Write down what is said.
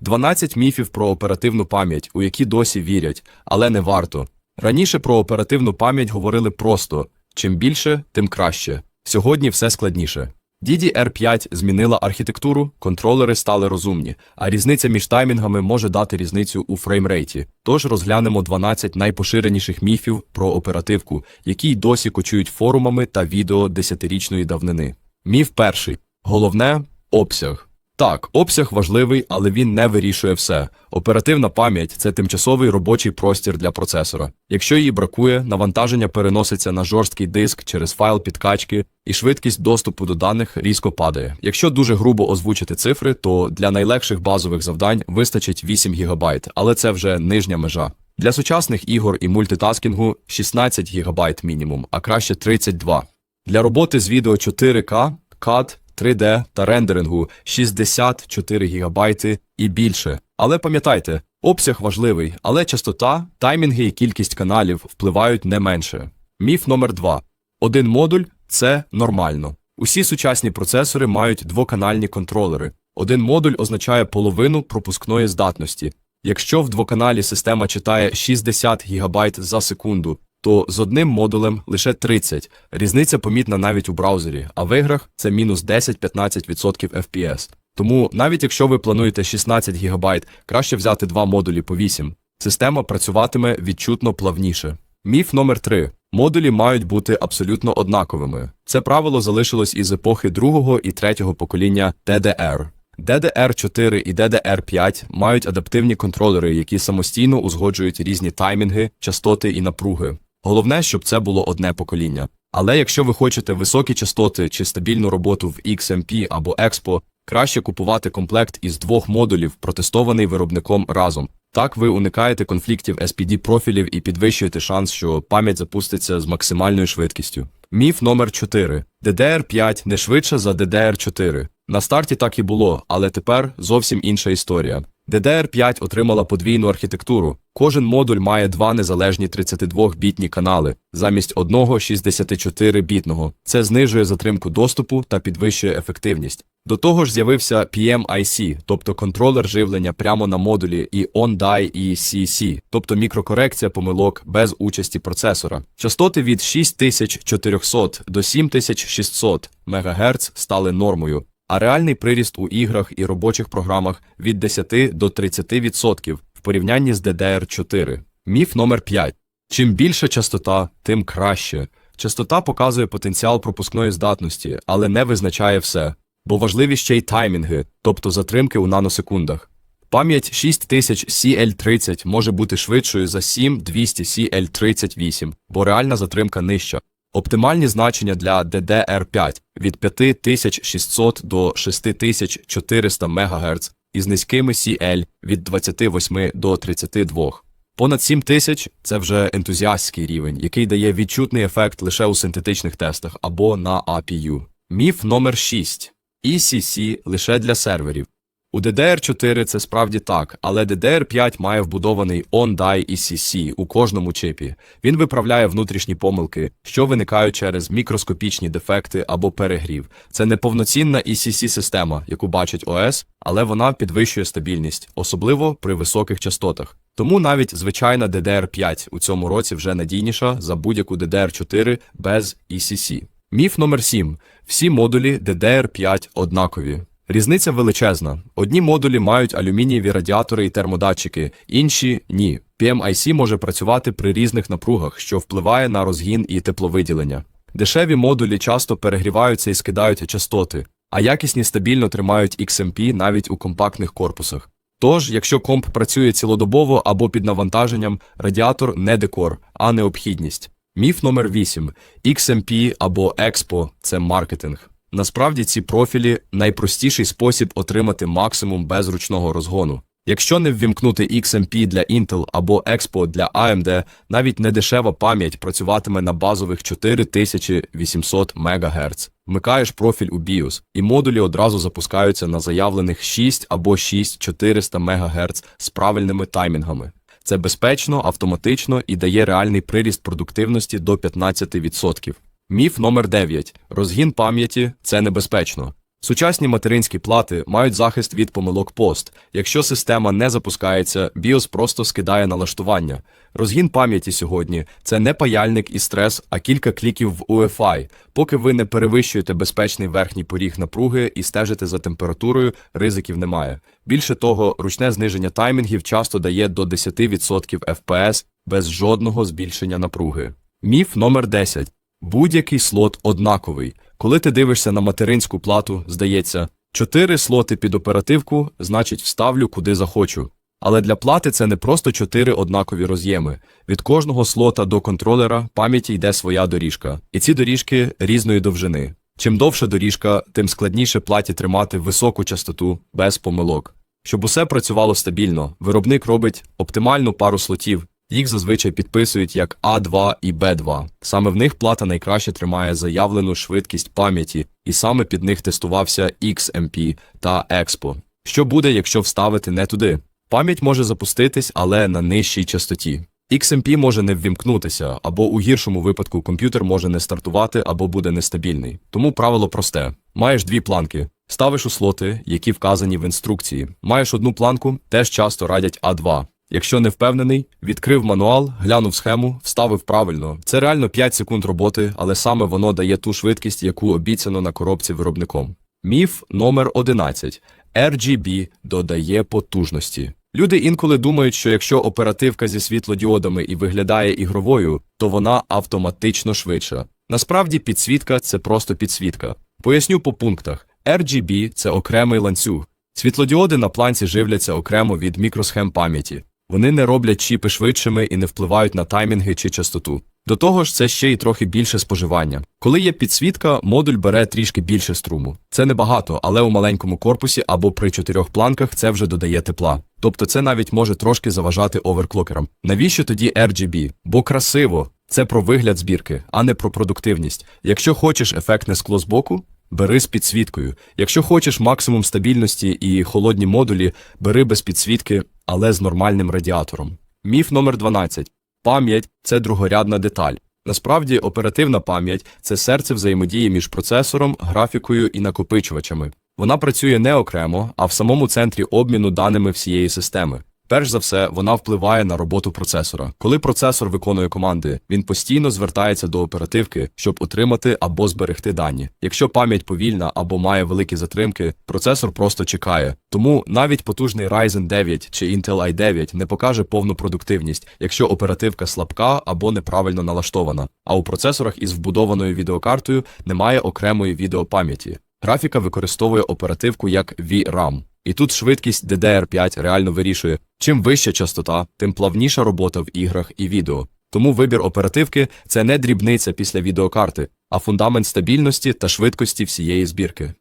12 міфів про оперативну пам'ять, у які досі вірять, але не варто. Раніше про оперативну пам'ять говорили просто чим більше, тим краще. Сьогодні все складніше. DDR5 змінила архітектуру, контролери стали розумні, а різниця між таймінгами може дати різницю у фреймрейті. Тож розглянемо 12 найпоширеніших міфів про оперативку, які й досі кочують форумами та відео десятирічної давнини. Міф перший. Головне обсяг. Так, обсяг важливий, але він не вирішує все. Оперативна пам'ять це тимчасовий робочий простір для процесора. Якщо її бракує, навантаження переноситься на жорсткий диск через файл підкачки, і швидкість доступу до даних різко падає. Якщо дуже грубо озвучити цифри, то для найлегших базових завдань вистачить 8 ГБ, але це вже нижня межа. Для сучасних ігор і мультитаскінгу 16 ГБ мінімум, а краще 32. Для роботи з відео 4К, CAD, 3D та рендерингу 64 ГБ і більше. Але пам'ятайте, обсяг важливий, але частота, таймінги і кількість каналів впливають не менше. Міф номер 2. Один модуль це нормально. Усі сучасні процесори мають двоканальні контролери. Один модуль означає половину пропускної здатності. Якщо в двоканалі система читає 60 ГБ за секунду, то з одним модулем лише 30. Різниця помітна навіть у браузері, а в іграх це мінус 10-15% FPS. Тому навіть якщо ви плануєте 16 ГБ, краще взяти два модулі по 8. Система працюватиме відчутно плавніше. Міф номер 3. Модулі мають бути абсолютно однаковими. Це правило залишилось із епохи другого і третього покоління DDR. DDR4 і DDR5 мають адаптивні контролери, які самостійно узгоджують різні таймінги, частоти і напруги. Головне, щоб це було одне покоління. Але якщо ви хочете високі частоти чи стабільну роботу в XMP або EXPO, краще купувати комплект із двох модулів, протестований виробником разом. Так ви уникаєте конфліктів SPD профілів і підвищуєте шанс, що пам'ять запуститься з максимальною швидкістю. Міф номер 4. DDR5 не швидше за DDR4. На старті так і було, але тепер зовсім інша історія. DDR5 отримала подвійну архітектуру. Кожен модуль має два незалежні 32-бітні канали замість одного 64-бітного. Це знижує затримку доступу та підвищує ефективність. До того ж з'явився PMIC, тобто контролер живлення прямо на модулі, і OnDie і CC, тобто мікрокорекція помилок без участі процесора. Частоти від 6400 до 7600 МГц стали нормою, а реальний приріст у іграх і робочих програмах від 10 до 30% в порівнянні з DDR4. Міф номер 5. Чим більша частота, тим краще. Частота показує потенціал пропускної здатності, але не визначає все, бо важливі ще й таймінги, тобто затримки у наносекундах. Пам'ять 6000 CL30 може бути швидшою за 7200 CL38, бо реальна затримка нижча. Оптимальні значення для DDR5 від 5600 до 6400 МГц із низькими CL від 28 до 32. Понад 7000 – це вже ентузіастський рівень, який дає відчутний ефект лише у синтетичних тестах або на APU. Міф номер 6. ECC лише для серверів. У DDR4 це справді так, але DDR5 має вбудований on-die ECC у кожному чипі. Він виправляє внутрішні помилки, що виникають через мікроскопічні дефекти або перегрів. Це не повноцінна ECC-система, яку бачить ОС, але вона підвищує стабільність, особливо при високих частотах. Тому навіть звичайна DDR5 у цьому році вже надійніша за будь-яку DDR4 без ECC. Міф номер 7. Всі модулі DDR5 однакові. Різниця величезна. Одні модулі мають алюмінієві радіатори і термодатчики, інші ні. PMIC може працювати при різних напругах, що впливає на розгін і тепловиділення. Дешеві модулі часто перегріваються і скидають частоти, а якісні стабільно тримають XMP навіть у компактних корпусах. Тож, якщо комп працює цілодобово або під навантаженням, радіатор не декор, а необхідність. Міф номер 8. XMP або EXPO – це маркетинг. Насправді ці профілі найпростіший спосіб отримати максимум без ручного розгону. Якщо не ввімкнути XMP для Intel або EXPO для AMD, навіть недешева пам'ять працюватиме на базових 4800 МГц. Вмикаєш профіль у BIOS, і модулі одразу запускаються на заявлених 6 або 6400 МГц з правильними таймінгами. Це безпечно, автоматично і дає реальний приріст продуктивності до 15%. Міф номер 9. Розгін пам'яті це небезпечно. Сучасні материнські плати мають захист від помилок пост. Якщо система не запускається, BIOS просто скидає налаштування. Розгін пам'яті сьогодні це не паяльник і стрес, а кілька кліків в UEFI. Поки ви не перевищуєте безпечний верхній поріг напруги і стежите за температурою, ризиків немає. Більше того, ручне зниження таймінгів часто дає до 10% FPS без жодного збільшення напруги. Міф номер 10. Будь-який слот однаковий. Коли ти дивишся на материнську плату, здається, чотири слоти під оперативку, значить вставлю куди захочу. Але для плати це не просто чотири однакові роз'єми. Від кожного слота до контролера пам'яті йде своя доріжка, і ці доріжки різної довжини. Чим довша доріжка, тим складніше платі тримати високу частоту без помилок. Щоб усе працювало стабільно, виробник робить оптимальну пару слотів. Їх зазвичай підписують як А2 і Б2. Саме в них плата найкраще тримає заявлену швидкість пам'яті, і саме під них тестувався XMP та Expo. Що буде, якщо вставити не туди? Пам'ять може запуститись, але на нижчій частоті. XMP може не ввімкнутися, або у гіршому випадку комп'ютер може не стартувати або буде нестабільний. Тому правило просте: маєш дві планки. Ставиш у слоти, які вказані в інструкції. Маєш одну планку, теж часто радять А2. Якщо не впевнений, відкрив мануал, глянув схему, вставив правильно. Це реально 5 секунд роботи, але саме воно дає ту швидкість, яку обіцяно на коробці виробником. Міф номер 11. RGB додає потужності. Люди інколи думають, що якщо оперативка зі світлодіодами і виглядає ігровою, то вона автоматично швидша. Насправді підсвітка це просто підсвітка. Поясню по пунктах. RGB – це окремий ланцюг. Світлодіоди на планці живляться окремо від мікросхем пам'яті. Вони не роблять чіпи швидшими і не впливають на таймінги чи частоту. До того ж, це ще й трохи більше споживання. Коли є підсвітка, модуль бере трішки більше струму. Це небагато, але у маленькому корпусі або при чотирьох планках це вже додає тепла. Тобто це навіть може трошки заважати оверклокерам. Навіщо тоді RGB? Бо красиво. Це про вигляд збірки, а не про продуктивність. Якщо хочеш ефектне скло збоку, бери з підсвіткою. Якщо хочеш максимум стабільності і холодні модулі, бери без підсвітки, але з нормальним радіатором. Міф номер 12. Пам'ять це другорядна деталь. Насправді, оперативна пам'ять це серце взаємодії між процесором, графікою і накопичувачами. Вона працює не окремо, а в самому центрі обміну даними всієї системи. Перш за все, вона впливає на роботу процесора. Коли процесор виконує команди, він постійно звертається до оперативки, щоб отримати або зберегти дані. Якщо пам'ять повільна або має великі затримки, процесор просто чекає. Тому навіть потужний Ryzen 9 чи Intel i9 не покаже повну продуктивність, якщо оперативка слабка або неправильно налаштована. А у процесорах із вбудованою відеокартою немає окремої відеопам'яті. Графіка використовує оперативку як VRAM. І тут швидкість DDR5 реально вирішує, чим вища частота, тим плавніша робота в іграх і відео. Тому вибір оперативки це не дрібниця після відеокарти, а фундамент стабільності та швидкості всієї збірки.